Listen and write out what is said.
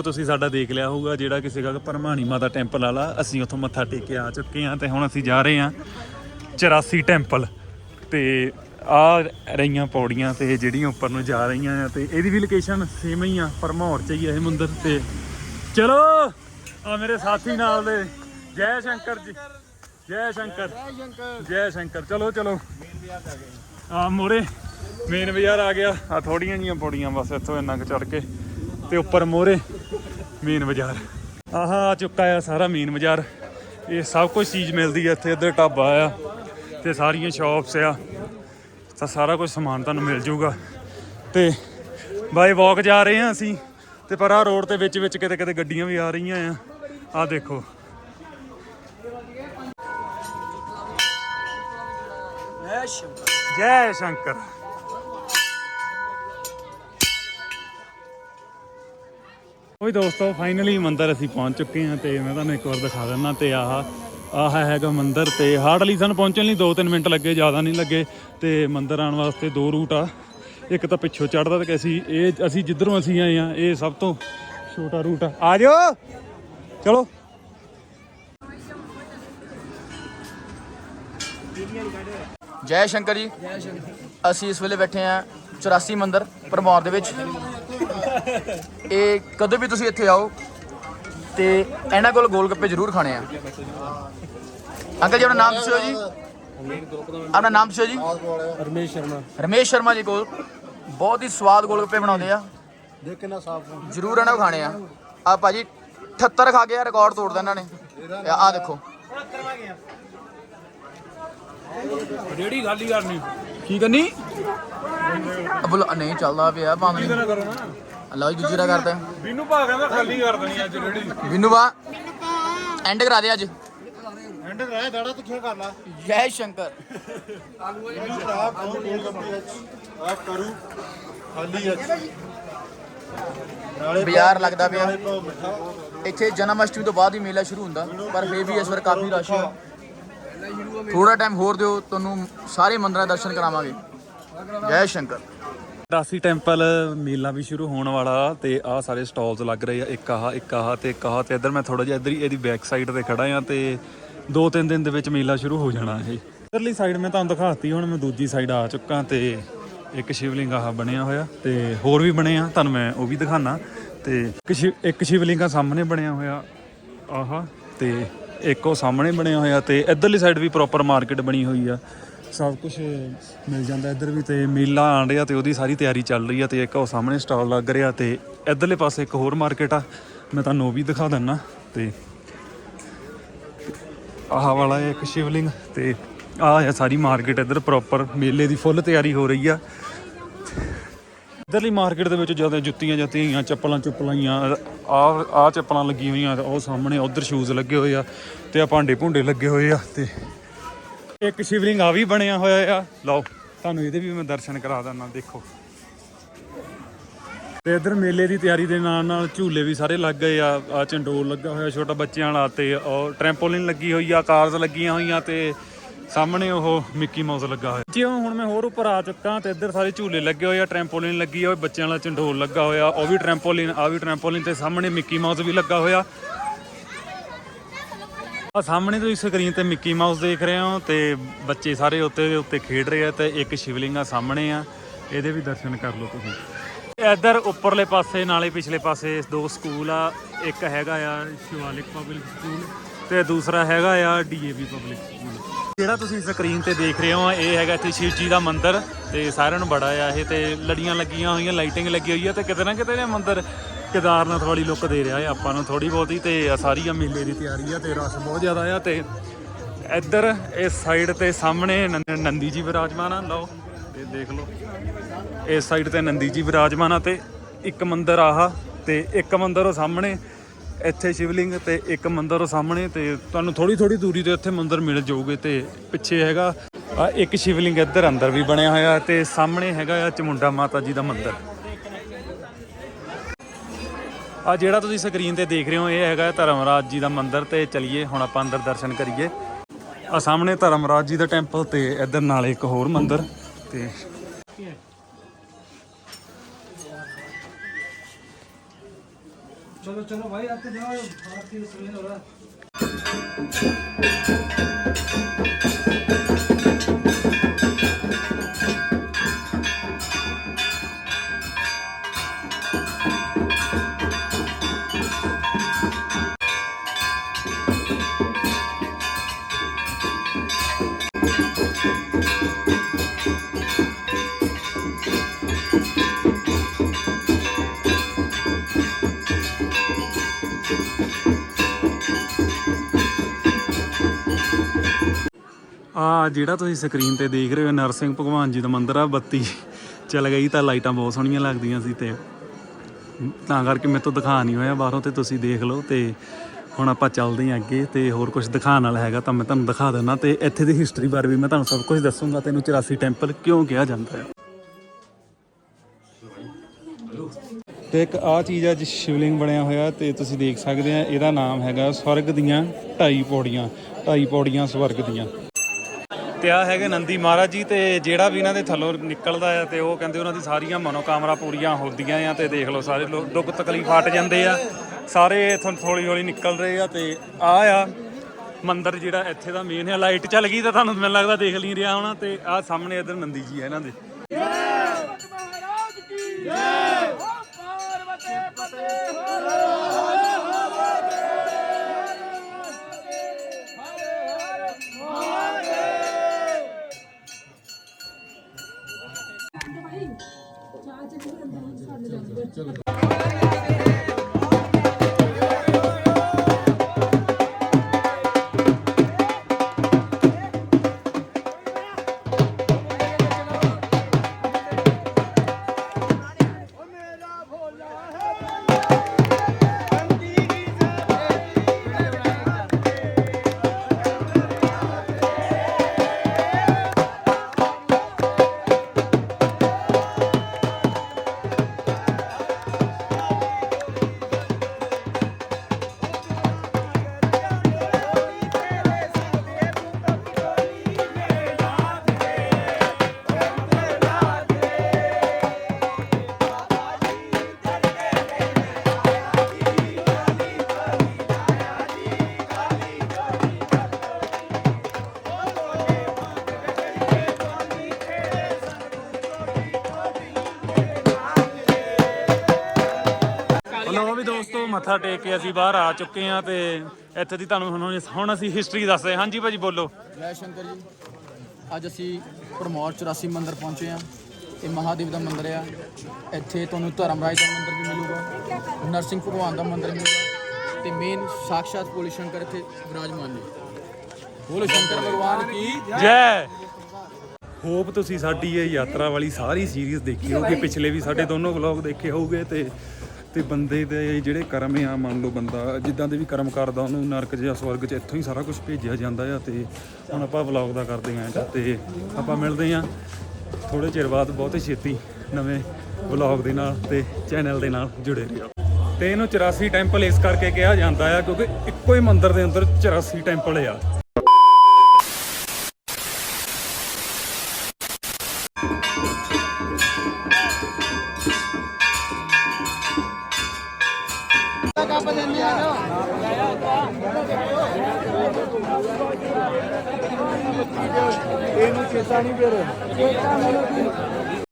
Vlog ਤੁਸੀਂ ਸਾਡਾ ਦੇਖ ਲਿਆ ਹੋਊਗਾ ਜਿਹੜਾ ਕਿਸੇ ਦਾ ਪਰਮਾਣੀ ਮਾਤਾ ਟੈਂਪਲ ਵਾਲਾ ਅਸੀਂ ਉੱਥੋਂ ਮੱਥਾ ਟੇਕ ਕੇ ਆ ਚੁੱਕੇ ਹਾਂ ਤੇ ਹੁਣ ਅਸੀਂ ਜਾ ਰਹੇ ਹਾਂ 84 ਟੈਂਪਲ। ਤੇ ਆ ਰਹੀਆਂ ਪੌੜੀਆਂ ਤੇ ਜਿਹੜੀਆਂ ਉੱਪਰ ਨੂੰ ਜਾ ਰਹੀਆਂ ਆ ਤੇ ਇਹਦੀ ਵੀ ਲੋਕੇਸ਼ਨ ਸੇਮ ਹੀ ਆ ਪਰਮੌਰ ਚ ਹੀ ਆ ਇਹ ਮੰਦਿਰ ਤੇ। ਚਲੋ ਆ ਮੇਰੇ ਸਾਥੀ ਨਾਲ ਦੇ। ਜੈ ਸ਼ੰਕਰ ਜੀ। ਜੈ ਸ਼ੰਕਰ। ਜੈ ਸ਼ੰਕਰ। ਚਲੋ ਚਲੋ। ਆ ਮੋਰੇ ਮੇਨ ਬਾਜ਼ਾਰ ਆ ਗਿਆ। ਆ ਥੋੜੀਆਂ ਜੀਆਂ ਪੌੜੀਆਂ ਬਸ ਇੱਥੋਂ ਇੰਨਾ ਕੁ ਚੜ ਕੇ। ਤੇ ਉੱਪਰ ਮੋਰੇ ਮੇਨ ਬਾਜ਼ਾਰ। ਆਹ ਆ ਚੁੱਕਾ ਆ ਸਾਰਾ ਮੇਨ ਬਾਜ਼ਾਰ। ਇਹ ਸਭ ਕੁਝ ਚੀਜ਼ ਮਿਲਦੀ ਆ ਇੱਥੇ ਇੱਧਰ ਢਾਬਾ ਆ ਤੇ ਸਾਰੀਆਂ ਸ਼ਾਪਸ ਆ। ਤਾਂ ਸਾਰਾ ਕੁਝ ਸਮਾਨ ਤੁਹਾਨੂੰ ਮਿਲ ਜਾਊਗਾ ਤੇ ਬਾਈ ਵਾਕ ਜਾ ਰਹੇ ਆ ਅਸੀਂ ਤੇ ਪਰ ਆ ਰੋਡ ਤੇ ਵਿੱਚ ਵਿੱਚ ਕਿਤੇ ਕਿਤੇ ਗੱਡੀਆਂ ਵੀ ਆ ਰਹੀਆਂ ਆ। ਆ ਦੇਖੋ। ਜੈ ਸ਼ੰਕਰ। ਓਏ ਦੋਸਤੋ ਫਾਈਨਲੀ ਮੰਦਰ ਅਸੀਂ ਪਹੁੰਚ ਚੁੱਕੇ ਹਾਂ ਤੇ ਮੈਂ ਤੁਹਾਨੂੰ ਇੱਕ ਵਾਰ ਦਿਖਾ ਦਿੰਦਾ ਤੇ ਆਹ ਆਹ ਹੈਗਾ ਮੰਦਰ ਤੇ ਹਾਰਡਲੀ ਸਾਨੂੰ ਪਹੁੰਚਣ ਲਈ 2-3 ਮਿੰਟ ਲੱਗੇ, ਜ਼ਿਆਦਾ ਨਹੀਂ ਲੱਗੇ ਤੇ ਮੰਦਰ ਆਉਣ ਵਾਸਤੇ ਦੋ ਰੂਟ ਆ। ਇੱਕ ਤਾਂ ਪਿੱਛੋਂ ਚੜਦਾ ਤੇ ਅਸੀਂ, ਇਹ ਅਸੀਂ ਜਿੱਧਰੋਂ ਅਸੀਂ ਆਏ ਆ ਇਹ ਸਭ ਤੋਂ ਛੋਟਾ ਰੂਟ ਆ। ਆ ਜਾਓ! ਚਲੋ! ਜੈ ਸ਼ੰਕਰ ਜੀ। ਅਸੀਂ ਇਸ ਵੇਲੇ ਬੈਠੇ ਆ 84 ਮੰਦਰ ਪਰਮੌਰ ਦੇ ਵਿੱਚ। ਇਹ ਕਦੇ ਵੀ ਤੁਸੀਂ ਇੱਥੇ ਆਓ ਤੇ ਇਹਨਾਂ ਕੋਲ ਗੋਲ ਗੱਪੇ ਜ਼ਰੂਰ ਖਾਣੇ ਆ। ਅੰਕਲ ਜੀ ਆਪਣਾ ਨਾਮ ਦੱਸਿਓ ਜੀ। ਆਪਣਾ ਨਾਮ ਦੱਸਿਓ ਜੀ। ਰਮੇਸ਼ ਸ਼ਰਮਾ। ਰਮੇਸ਼ ਸ਼ਰਮਾ ਜੀ ਕੋਲ। ਬਹੁਤ ਹੀ ਸਵਾਦ ਗੋਲ ਗੱਪੇ ਬਣਾਉਂਦੇ ਆ। ਦੇਖ ਕਿੰਨਾ ਸਾਫ਼ ਜ਼ਰੂਰ ਇਹਨਾਂ ਨੂੰ ਖਾਣੇ ਆ। ਆ ਭਾਜੀ 78 ਖਾ ਕੇ ਰਿਕਾਰਡ ਤੋੜਦਾ ਇਹਨਾਂ ਨੇ। ਆ ਦੇਖੋ। ਰੇੜੀ ਖਾਲੀ ਕਰਨੀ। ਕੀ ਕਰਨੀ? ਅਬਲ ਨਹੀਂ ਚੱਲਦਾ ਪਿਆ ਬੰਦ ਨਹੀਂ ਕਰੋ ਨਾ ਅੱਲਾ ਜੀ ਦੂਜਾ ਕਰਦਾ। ਮੈਨੂੰ ਭਾ ਕਹਿੰਦਾ ਖਾਲੀ ਕਰ ਦੇਣੀ ਅੱਜ ਰੇੜੀ ਵਿਨੂ ਬਾ ਐਂਡ ਕਰਾ ਦੇ ਅੱਜ। ਐਂਡ ਰਹਿ ਦਾੜਾ ਤੂੰ ਕੀ ਕਰ ਲਾ। ਜੈ ਸ਼ੰਕਰ। ਭਰਾ ਕੌਣ ਗੋਲ ਗੱਪੇ ਆ ਕਰੂ ਖਾਲੀ ਅੱਜ। ਨਾਲੇ ਬਾਜ਼ਾਰ ਲੱਗਦਾ ਪਿਆ। ਨਾਲੇ ਪਾਓ ਮਿੱਠਾ। ਇੱਥੇ ਜਨਮ ਅਸ਼ਟਮੀ ਤੋਂ ਬਾਅਦ ਹੀ ਮੇਲਾ ਸ਼ੁਰੂ ਹੁੰਦਾ ਪਰ ਫੇਰ ਵੀ ਇਸ ਵਾਰ ਕਾਫੀ ਰਸ਼ ਹੈ। ਥੋੜਾ ਟਾਈਮ ਹੋਰ ਦਿਓ, ਤੁਹਾਨੂੰ ਸਾਰੇ ਮੰਦਰਾਂ ਦੇ ਦਰਸ਼ਨ ਕਰਾਵਾਂਗੇ। ਜੈ ਸ਼ੰਕਰ। ਰਾਸੀ ਟੈਂਪਲ ਮੇਲਾ ਵੀ ਸ਼ੁਰੂ ਹੋਣ ਵਾਲਾ ਤੇ ਆਹ ਸਾਰੇ ਸਟਾਲਸ ਲੱਗ ਰਹੇ ਆ, ਇੱਕ ਆਹ ਇੱਕ ਆਹ ਤੇ ਇੱਕ ਆਹ ਤੇ ਇੱਧਰ ਮੈਂ ਥੋੜਾ ਜਿਹਾ ਇੱਧਰ ਹੀ ਇਹਦੀ ਬੈਕ ਸਾਈਡ ਤੇ ਖੜਾ ਆ ਤੇ ਦੋ ਤਿੰਨ ਦਿਨ ਦੇ ਵਿੱਚ ਮੇਲਾ ਸ਼ੁਰੂ ਹੋ ਜਾਣਾ ਇਹ। ਇੱਧਰਲੀ ਸਾਈਡ ਮੈਂ ਤੁਹਾਨੂੰ ਦਿਖਾਤੀ, ਹੁਣ ਮੈਂ ਦੂਜੀ ਸਾਈਡ ਆ ਚੁੱਕਾ ਤੇ ਇੱਕ ਸ਼ਿਵਲਿੰਗ ਆਹ ਬਣਿਆ ਹੋਇਆ ਤੇ ਹੋਰ ਵੀ ਬਣੇ ਆ, ਤੁਹਾਨੂੰ ਮੈਂ ਉਹ ਵੀ ਦਿਖਾਣਾ ਤੇ ਇੱਕ ਸ਼ਿਵ- ਇੱਕ ਸ਼ਿਵਲਿੰਗ ਆ ਸਾਹਮਣੇ ਬਣਿਆ ਹੋਇਆ ਆਹਾ ਤੇ ਇੱਕ ਉਹ ਸਾਹਮਣੇ ਬਣਿਆ ਹੋਇਆ ਤੇ ਇੱਧਰਲੀ ਸਾਈਡ ਵੀ ਪ੍ਰੋਪਰ ਮਾਰਕੀਟ ਬਣੀ ਹੋਈ ਆ। ਸਭ ਕੁਝ ਮਿਲ ਜਾਂਦਾ ਇੱਧਰ ਵੀ ਤੇ ਮੇਲਾ ਆਣ ਰਿਹਾ ਤੇ ਉਹਦੀ ਸਾਰੀ ਤਿਆਰੀ ਚੱਲ ਰਹੀ ਆ ਤੇ ਇੱਕ ਉਹ ਸਾਹਮਣੇ ਸਟਾਲ ਲੱਗ ਰਿਹਾ ਤੇ ਇੱਧਰਲੇ ਪਾਸੇ ਇੱਕ ਹੋਰ ਮਾਰਕੀਟ ਆ। ਮੈਂ ਤੁਹਾਨੂੰ ਉਹ ਵੀ ਦਿਖਾ ਦਿੰਨਾ ਤੇ ਆਹ ਵਾਲਾ ਹੈ ਇੱਕ ਸ਼ਿਵਲਿੰਗ ਤੇ ਆਹ ਹੈ ਸਾਰੀ ਮਾਰਕੀਟ ਇੱਧਰ ਪ੍ਰੋਪਰ ਮੇਲੇ ਦੀ ਫੁੱਲ ਤਿਆਰੀ ਹੋ ਰਹੀ ਆ। ਇੱਧਰਲੀ ਮਾਰਕੀਟ ਦੇ ਵਿੱਚ ਜ਼ਿਆਦਾ ਜੁੱਤੀਆਂ ਜਾਂਦੀਆਂ ਹੋਈਆਂ, ਚੱਪਲਾਂ ਚੁੱਪਲਾਂ ਹੀ ਆ ਆ ਚੱਪਲਾਂ ਲੱਗੀਆਂ ਹੋਈਆਂ ਤੇ ਉਹ ਸਾਹਮਣੇ ਉਧਰ ਸ਼ੂਜ਼ ਲੱਗੇ ਹੋਏ ਆ ਤੇ ਆ ਭਾਂਡੇ ਭੁੰਡੇ ਲੱਗੇ ਹੋਏ ਆ ਤੇ ਇੱਕ ਸ਼ਿਵਲਿੰਗ ਆ ਵੀ ਬਣਿਆ ਹੋਇਆ ਆ। ਲਓ, ਤੁਹਾਨੂੰ ਇਹਦੇ ਵੀ ਮੈਂ ਦਰਸ਼ਨ ਕਰਾ ਦਿੰਦਾ, ਦੇਖੋ। ਤੇ ਇਧਰ ਮੇਲੇ ਦੀ ਤਿਆਰੀ ਦੇ ਨਾਲ ਨਾਲ ਝੂਲੇ ਵੀ ਸਾਰੇ ਲੱਗ ਗਏ ਆ ਆ ਚੰਡੋਲ ਲੱਗਾ ਹੋਇਆ ਛੋਟਾ ਬੱਚਿਆਂ ਵਾਲਾ ਤੇ ਉਹ ਟ੍ਰੈਂਪੋਲਿਨ ਲੱਗੀ ਹੋਈ ਆ ਕਾਰਸ ਲੱਗੀਆਂ ਹੋਈਆਂ ਤੇ ਸਾਹਮਣੇ ਉਹ ਮਿੱਕੀ ਮਾਊਸ ਲੱਗਾ ਹੋਇਆ। ਜਿਉਂ ਹੁਣ ਮੈਂ ਹੋਰ ਉੱਪਰ ਆ ਚੁੱਕਾ ਤੇ ਇੱਧਰ ਸਾਰੇ ਝੂਲੇ ਲੱਗੇ ਹੋਏ ਆ, ਟ੍ਰੈਂਪੋਲਿਨ ਲੱਗੀ ਹੋਈ ਬੱਚਿਆਂ ਵਾਲਾ ਝੰਡੋਲ ਲੱਗਾ ਹੋਇਆ, ਉਹ ਵੀ ਟ੍ਰੈਂਪੋਲਿਨ, ਆ ਵੀ ਟ੍ਰੈਂਪੋਲਿਨ ਤੇ ਸਾਹਮਣੇ ਮਿੱਕੀ ਮਾਊਸ ਵੀ ਲੱਗਾ ਹੋਇਆ। ਆ ਸਾਹਮਣੇ ਤੁਸੀਂ ਸਕਰੀਨ ਤੇ ਮਿੱਕੀ ਮਾਊਸ ਦੇਖ ਰਹੇ ਹੋ ਤੇ ਬੱਚੇ ਸਾਰੇ ਉੱਤੇ ਦੇ ਉੱਤੇ ਖੇਡ ਰਹੇ ਆ ਤੇ ਇੱਕ ਸ਼ਿਵਲਿੰਗ ਆ ਸਾਹਮਣੇ ਆ, ਇਹਦੇ ਵੀ ਦਰਸ਼ਨ ਕਰ ਲਓ ਤੁਸੀਂ। ਇੱਧਰ ਉੱਪਰਲੇ ਪਾਸੇ, ਨਾਲੇ ਪਿਛਲੇ ਪਾਸੇ ਦੋ ਸਕੂਲ ਆ, ਇੱਕ ਹੈਗਾ ਆ ਸ਼ਿਵਾਲਿਕ ਪਬਲਿਕ ਸਕੂਲ ਤੇ ਦੂਸਰਾ ਹੈਗਾ ਆ ਡੀਏਵੀ ਪਬਲਿਕ ਸਕੂਲ ਜਿਹੜਾ ਤੁਸੀਂ ਸਕਰੀਨ ਤੇ ਦੇਖ ਰਹੇ ਹੋ? ਇਹ ਹੈਗਾ ਇੱਥੇ ਸ਼ਿਵ ਜੀ ਦਾ ਮੰਦਿਰ ਤੇ ਸਾਰਿਆਂ ਨੂੰ ਬੜਾ ਆ ਇਹ ਤੇ ਲੜੀਆਂ ਲੱਗੀਆਂ ਹੋਈਆਂ, ਲਾਈਟਿੰਗ ਲੱਗੀ ਹੋਈ ਆ ਤੇ ਕਿਤੇ ਨਾ ਕਿਤੇ ਇਹ ਮੰਦਿਰ ਕੇਦਾਰਨਾਥ ਵਾਲੀ ਲੁੱਕ ਦੇ ਰਿਹਾ ਹੈ ਆਪਾਂ ਨੂੰ ਥੋੜੀ ਬਹੁਤੀ ਤੇ ਆਹ ਸਾਰੀ ਆ ਮੇਲੇ ਦੀ ਤਿਆਰੀ ਆ ਤੇ ਰਸ਼ ਬਹੁਤ ਜ਼ਿਆਦਾ ਆ ਤੇ ਇੱਧਰ ਇਸ ਸਾਈਡ ਤੇ ਸਾਹਮਣੇ ਨੰ- ਨੰਦੀ ਜੀ ਵਿਰਾਜਮਾਨ ਆ। ਲਓ ਤੇ ਦੇਖ ਲਓ। ਇਸ ਸਾਈਡ ਤੇ ਨੰਦੀ ਜੀ ਵਿਰਾਜਮਾਨ ਆ ਤੇ ਇੱਕ ਮੰਦਿਰ ਆਹਾ ਤੇ ਇੱਕ ਮੰਦਿਰ ਉਹ ਸਾਹਮਣੇ ਇੱਥੇ ਸ਼ਿਵਲਿੰਗ ਤੇ ਇੱਕ ਮੰਦਿਰ ਸਾਹਮਣੇ ਤੇ ਤੁਹਾਨੂੰ ਥੋੜੀ ਥੋੜੀ ਦੂਰੀ ਤੇ ਇੱਥੇ ਮੰਦਿਰ ਮਿਲ ਜਾਊਗੇ ਤੇ ਪਿੱਛੇ ਹੈਗਾ, ਆ ਇੱਕ ਸ਼ਿਵਲਿੰਗ ਇੱਧਰ ਅੰਦਰ ਵੀ ਬਣਿਆ ਹੋਇਆ ਤੇ ਸਾਹਮਣੇ ਹੈਗਾ ਆ ਚਮੁੰਡਾ ਮਾਤਾ ਜੀ ਦਾ ਮੰਦਿਰ। ਆ ਜਿਹੜਾ ਤੁਸੀਂ ਸਕਰੀਨ ਤੇ ਦੇਖ ਰਹੇ ਹੋ, ਇਹ ਹੈਗਾ ਧਰਮਰਾਜ ਜੀ ਦਾ ਮੰਦਿਰ ਤੇ ਚਲਿਏ, ਹੁਣ ਆਪਾਂ ਅੰਦਰ ਦਰਸ਼ਨ ਕਰੀਏ। ਆ ਸਾਹਮਣੇ ਧਰਮਰਾਜ ਜੀ ਦਾ ਟੈਂਪਲ ਤੇ ਇੱਧਰ ਨਾਲ ਇੱਕ ਹੋਰ ਮੰਦਿਰ ਤੇ चलो चलो भाई आते जाओ आपकी समय हो ਆ ਜਿਹੜਾ ਤੁਸੀਂ ਸਕਰੀਨ ਤੇ ਦੇਖ ਰਹੇ ਹੋ, ਨਰਸਿੰਘ ਭਗਵਾਨ ਜੀ ਦਾ ਮੰਦਿਰ ਆ, ਬੱਤੀ ਚੱਲ ਗਈ ਤਾਂ ਲਾਈਟਾਂ ਬਹੁਤ ਸੋਹਣੀਆਂ ਲੱਗਦੀਆਂ ਸੀ ਤੇ ਤਾਂ ਕਰਕੇ ਮੇਰੇ ਤੋਂ ਦਿਖਾ ਨਹੀਂ ਹੋਇਆ ਬਾਹਰੋਂ ਤੇ ਤੁਸੀਂ ਦੇਖ ਲਓ ਤੇ ਹੁਣ ਆਪਾਂ ਚੱਲਦੇ ਹਾਂ ਅੱਗੇ ਤੇ ਹੋਰ ਕੁਝ ਦਿਖਾਉਣ ਵਾਲਾ ਹੈਗਾ ਤਾਂ ਮੈਂ ਤੁਹਾਨੂੰ ਦਿਖਾ ਦਿੰਦਾ ਤੇ ਇੱਥੇ ਦੀ ਹਿਸਟਰੀ ਬਾਰੇ ਵੀ ਮੈਂ ਤੁਹਾਨੂੰ ਸਭ ਕੁਝ ਦੱਸੂੰਗਾ ਤੈਨੂੰ 84 ਟੈਂਪਲ ਕਿਉਂ ਕਿਹਾ ਜਾਂਦਾ ਹੈ। ਤੇ ਇੱਕ ਆ ਚੀਜ਼ ਅੱਜ ਸ਼ਿਵਲਿੰਗ ਬਣਿਆ ਹੋਇਆ ਤੇ ਤੁਸੀਂ ਦੇਖ ਸਕਦੇ ਆ, ਇਹਦਾ ਨਾਮ ਹੈਗਾ ਸਵਰਗ ਦੀਆਂ ਢਾਈ ਪੌੜੀਆਂ ਢਾਈ ਪੌੜੀਆਂ ਸਵਰਗ ਦੀਆਂ। ਤੇ ਆ ਹੈਗੇ ਨੰਦੀ ਮਹਾਰਾਜ ਜੀ ਤੇ ਜਿਹੜਾ ਵੀ ਇਹਨਾਂ ਦੇ ਥੱਲੋਂ ਨਿਕਲਦਾ ਆ ਤੇ ਉਹ ਕਹਿੰਦੇ ਉਹਨਾਂ ਦੀ ਸਾਰੀਆਂ ਮਨੋਕਾਮਨਾ ਪੂਰੀਆਂ ਹੁੰਦੀਆਂ ਆ ਤੇ ਦੇਖ ਲਓ ਸਾਰੇ ਲੋਕ ਦੁੱਖ ਤਕਲੀਫ ਹਟ ਜਾਂਦੇ ਆ। ਸਾਰੇ ਇਥੋਂ ਹੌਲੀ ਹੌਲੀ ਨਿਕਲ ਰਹੇ ਆ ਤੇ ਆ ਆ ਮੰਦਿਰ ਜਿਹੜਾ ਇੱਥੇ ਦਾ ਮੇਨ ਹੈ ਲਾਈਟ ਚੱਲ ਗਈ ਤਾਂ ਤੁਹਾਨੂੰ ਮੈਨੂੰ ਲੱਗਦਾ ਦੇਖ ਨਹੀਂ ਰਿਹਾ ਹੋਣਾ ਤੇ ਆ ਸਾਹਮਣੇ ਇਧਰ ਨੰਦੀ ਜੀ ਆ ਇਹਨਾਂ ਦੇ। ਲੋ ਵੀ ਮੱਥਾ ਟੇਕ ਕੇ ਅਸੀਂ ਬਾਹਰ ਆ ਚੁੱਕੇ ਆ ਤੇ ਇੱਥੇ ਦੀ ਤੁਹਾਨੂੰ ਹੁਣ ਹੁਣ ਅਸੀਂ ਹਿਸਟਰੀ ਦੱਸਦੇ ਹਾਂ। ਹਾਂਜੀ ਭਾਜੀ ਬੋਲੋ। ਜੈ ਸ਼ੰਕਰ ਜੀ। ਅੱਜ ਅਸੀਂ ਪਰਮੌਰ 84 ਮੰਦਿਰ ਪਹੁੰਚੇ ਆ ਇਹ ਮਹਾਦੇਵ ਦਾ ਮੰਦਿਰ ਆ। ਇੱਥੇ ਤੁਹਾਨੂੰ ਧਰਮਰਾਜ ਦਾ ਮੰਦਿਰ ਵੀ ਮਿਲੂਗਾ। ਨਰਸਿੰਘ ਭਗਵਾਨ ਦਾ ਮੰਦਿਰ ਮਿਲੂਗਾ। ਤੇ ਮੇਨ ਸਾਕਸ਼ਾਤ ਭੋਲੇ ਸ਼ੰਕਰ ਇੱਥੇ ਵਿਰਾਜਮਾਨ ਨੇ। ਭੋਲੇ ਸ਼ੰਕਰ ਭਗਵਾਨ ਕੀ? ਜੈ। ਹੋਪ ਤੁਸੀਂ ਸਾਡੀ ਇਹ ਯਾਤਰਾ ਵਾਲੀ ਸਾਰੀ ਸੀਰੀਜ਼ ਦੇਖੀ ਹੋਗੀ ਪਿਛਲੇ ਵੀ ਸਾਡੇ ਦੋਨੋਂ ਵਲੌਗ ਦੇਖੇ ਹੋਗੇ ਤੇ ਤੇ ਬੰਦੇ ਦੇ ਜਿਹੜੇ ਕਰਮ ਆ, ਮੰਨ ਲਓ ਬੰਦਾ, ਜਿੱਦਾਂ ਦੇ ਵੀ ਕਰਮ ਕਰਦਾ, ਉਹਨੂੰ ਨਰਕ ਜਾਂ ਸਵਰਗ 'ਚ ਇੱਥੋਂ ਹੀ ਸਾਰਾ ਕੁਝ ਭੇਜਿਆ ਜਾਂਦਾ ਆ ਤੇ ਹੁਣ ਆਪਾਂ ਵਲੌਗ ਦਾ ਕਰਦੇ ਆਂ ਤੇ ਆਪਾਂ ਮਿਲਦੇ ਆਂ ਥੋੜੇ ਚਿਰ ਬਾਅਦ, ਬਹੁਤੇ ਛੇਤੀ ਨਵੇਂ ਵਲੌਗ ਦੇ ਨਾਲ ਤੇ ਚੈਨਲ ਦੇ ਨਾਲ ਜੁੜੇ ਰਹੋ। ਤੇ ਇਹਨੂੰ 84 ਟੈਂਪਲ ਇਸ ਕਰਕੇ ਕਿਹਾ ਜਾਂਦਾ ਆ ਕਿਉਂਕਿ ਇੱਕੋ ਹੀ ਮੰਦਿਰ ਦੇ ਅੰਦਰ 84 ਟੈਂਪਲ ਆ। ਇਹਨੂੰ ਚੇਤਾ ਨਹੀਂ ਫਿਰ